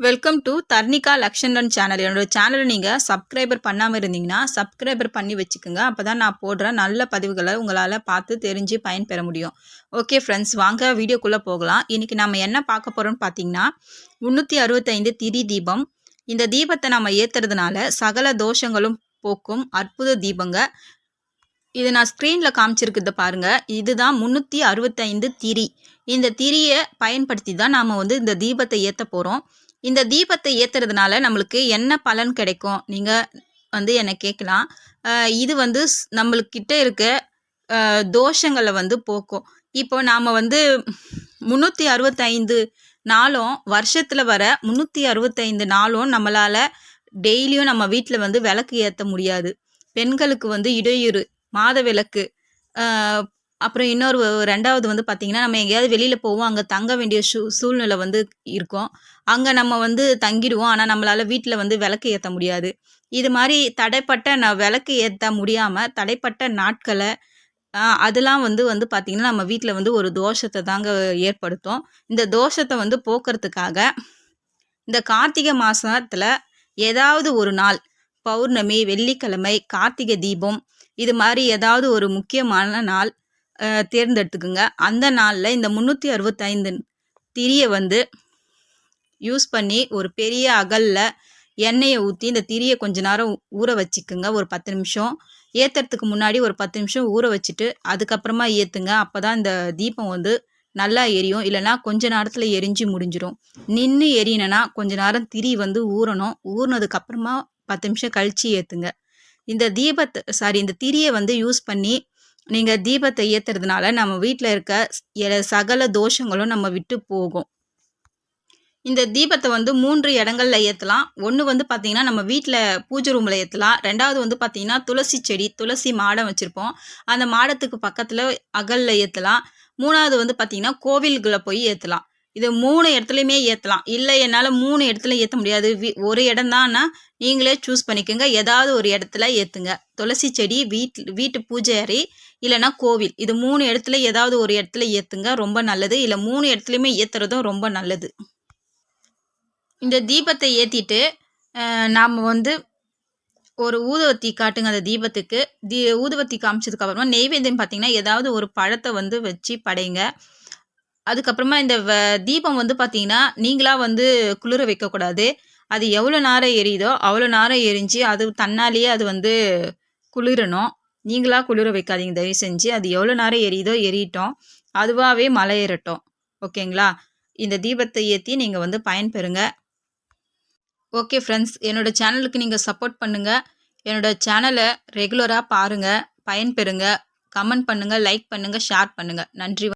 Welcome to Dharnika Lakshandan channel என்னோட சேனலை நீங்கள் சப்ஸ்கிரைபர் பண்ணாமல் இருந்தீங்கன்னா சப்ஸ்கிரைபர் பண்ணி வச்சுக்கோங்க. அப்போ தான் நான் போடுற நல்ல பதிவுகளை உங்களால் பார்த்து தெரிஞ்சு பயன்பெற முடியும். ஓகே ஃப்ரெண்ட்ஸ் வாங்க வீடியோக்குள்ளே போகலாம். இன்றைக்கி நம்ம என்ன பார்க்க போகிறோம்னு பார்த்தீங்கன்னா முந்நூற்றி அறுபத்தைந்து திரி தீபம். இந்த தீபத்தை நம்ம ஏற்றுறதுனால சகல தோஷங்களும் போக்கும் அற்புத தீபங்க. இது நான் ஸ்க்ரீனில் காமிச்சிருக்குது பாருங்கள் இதுதான் முந்நூற்றி அறுபத்தைந்து திரி. இந்த திரியை பயன்படுத்தி தான் நாம் வந்து இந்த தீபத்தை ஏற்ற போகிறோம் இந்த தீபத்தை ஏற்றுறதுனால நம்மளுக்கு என்ன பலன் கிடைக்கும்? நீங்கள் வந்து என்னை கேட்கலாம் இது வந்து நம்மளுக்கிட்ட இருக்க தோஷங்களை வந்து போக்கும். இப்போ நாம் வந்து முந்நூற்றி அறுபத்தைந்து நாளும் வருஷத்தில் வர முந்நூற்றி அறுபத்தைந்து நாளும் நம்மளால் டெய்லியும் நம்ம வீட்டில் வந்து விளக்கு ஏற்ற முடியாது. பெண்களுக்கு வந்து இடையூறு மாத விளக்கு அப்புறம் இன்னொரு ரெண்டாவது வந்து பார்த்திங்கன்னா நம்ம எங்கேயாவது வெளியில் போவோம் அங்கே தங்க வேண்டிய சூ சூழ்நிலை வந்து இருக்கும். அங்கே நம்ம வந்து தங்கிடுவோம். ஆனால் நம்மளால் வீட்டில் வந்து விளக்கு ஏற்ற முடியாது. இது மாதிரி தடைப்பட்ட நான் விளக்கு ஏற்ற முடியாமல் தடைப்பட்ட நாட்களை அதெல்லாம் வந்து வந்து பார்த்திங்கன்னா நம்ம வீட்டில் வந்து ஒரு தோஷத்தை தாங்க ஏற்படுத்தும். இந்த தோஷத்தை வந்து போக்குறதுக்காக இந்த கார்த்திகை மாதத்தில் ஏதாவது ஒரு நாள் பௌர்ணமி வெள்ளிக்கிழமை கார்த்திகை தீபம் இது மாதிரி ஏதாவது ஒரு முக்கியமான நாள் தேர்ந்தெடுத்துக்குங்க. அந்த நாளில் இந்த முந்நூற்றி அறுபத்தைந்து திரியை வந்து யூஸ் பண்ணி ஒரு பெரிய அகலில் எண்ணெயை ஊற்றி இந்த திரியை கொஞ்ச நேரம் ஊற வச்சுக்குங்க. ஒரு பத்து நிமிஷம். ஏற்றுறதுக்கு முன்னாடி ஒரு பத்து நிமிஷம் ஊற வச்சுட்டு அதுக்கப்புறமா ஏற்றுங்க அப்போ தான் இந்த தீபம் வந்து நல்லா எரியும். இல்லைனா கொஞ்ச நேரத்தில் எரிஞ்சு முடிஞ்சிடும் நின்று எரியணும்னா கொஞ்ச நேரம் திரி வந்து ஊறணும். ஊறினதுக்கப்புறமா பத்து நிமிஷம் கழித்து ஏற்றுங்க இந்த தீபத்தை சாரி இந்த திரியை வந்து யூஸ் பண்ணி நீங்கள் தீபத்தை ஏற்றுறதுனால நம்ம வீட்டில் இருக்க சகல தோஷங்களும் நம்ம விட்டு போகும். இந்த தீபத்தை வந்து மூன்று இடங்கள்ல ஏற்றலாம் ஒன்று வந்து பார்த்திங்கன்னா நம்ம வீட்டில் பூஜை ரூமில் ஏற்றலாம் ரெண்டாவது வந்து பார்த்திங்கன்னா துளசி செடி துளசி மாடம் வச்சுருப்போம். அந்த மாடத்துக்கு பக்கத்தில் அகலில் ஏற்றலாம் மூணாவது வந்து பார்த்தீங்கன்னா கோவில்களை போய் ஏற்றலாம் இதை மூணு இடத்துலையுமே ஏற்றலாம் இல்லை என்னால் மூணு இடத்துல ஏற்ற முடியாது. ஒரு இடம் தான்னா நீங்களே சூஸ் பண்ணிக்கோங்க. ஏதாவது ஒரு இடத்துல ஏற்றுங்க துளசி செடி வீட் வீட்டு பூஜை அறை இல்லைன்னா கோவில். இது மூணு இடத்துல ஏதாவது ஒரு இடத்துல ஏற்றுங்க ரொம்ப நல்லது. இல்லை மூணு இடத்துலையுமே ஏற்றுறதும் ரொம்ப நல்லது. இந்த தீபத்தை ஏற்றிட்டு நாம் வந்து ஒரு ஊதுவத்தி காட்டுங்க அந்த தீபத்துக்கு. தீ ஊதுவத்தி காமிச்சதுக்கப்புறமா நெய்வேத்தியம் பார்த்தீங்கன்னா ஏதாவது ஒரு பழத்தை வந்து வச்சு படைங்க. அதுக்கப்புறமா இந்த வ தீபம் வந்து பார்த்திங்கன்னா நீங்களாக வந்து குளிர வைக்கக்கூடாது. அது எவ்வளோ நேரம் எரியுதோ அவ்வளோ நேரம் எரிஞ்சு அது தன்னாலேயே அது வந்து குளிரணும். நீங்களாக குளிர வைக்காதீங்க. தயவு செஞ்சு அது எவ்வளோ நேரம் எரியுதோ எரியட்டும். அதுவாகவே மலை ஏறட்டும். ஓகேங்களா? இந்த தீபத்தை ஏற்றி நீங்கள் வந்து பயன்பெறுங்க. ஓகே ஃப்ரெண்ட்ஸ் என்னோடய சேனலுக்கு நீங்கள் சப்போர்ட் பண்ணுங்கள் என்னோடய சேனலை ரெகுலராக பாருங்கள் பயன்பெறுங்க. கமெண்ட் பண்ணுங்கள் லைக் பண்ணுங்கள் ஷேர் பண்ணுங்கள் நன்றி.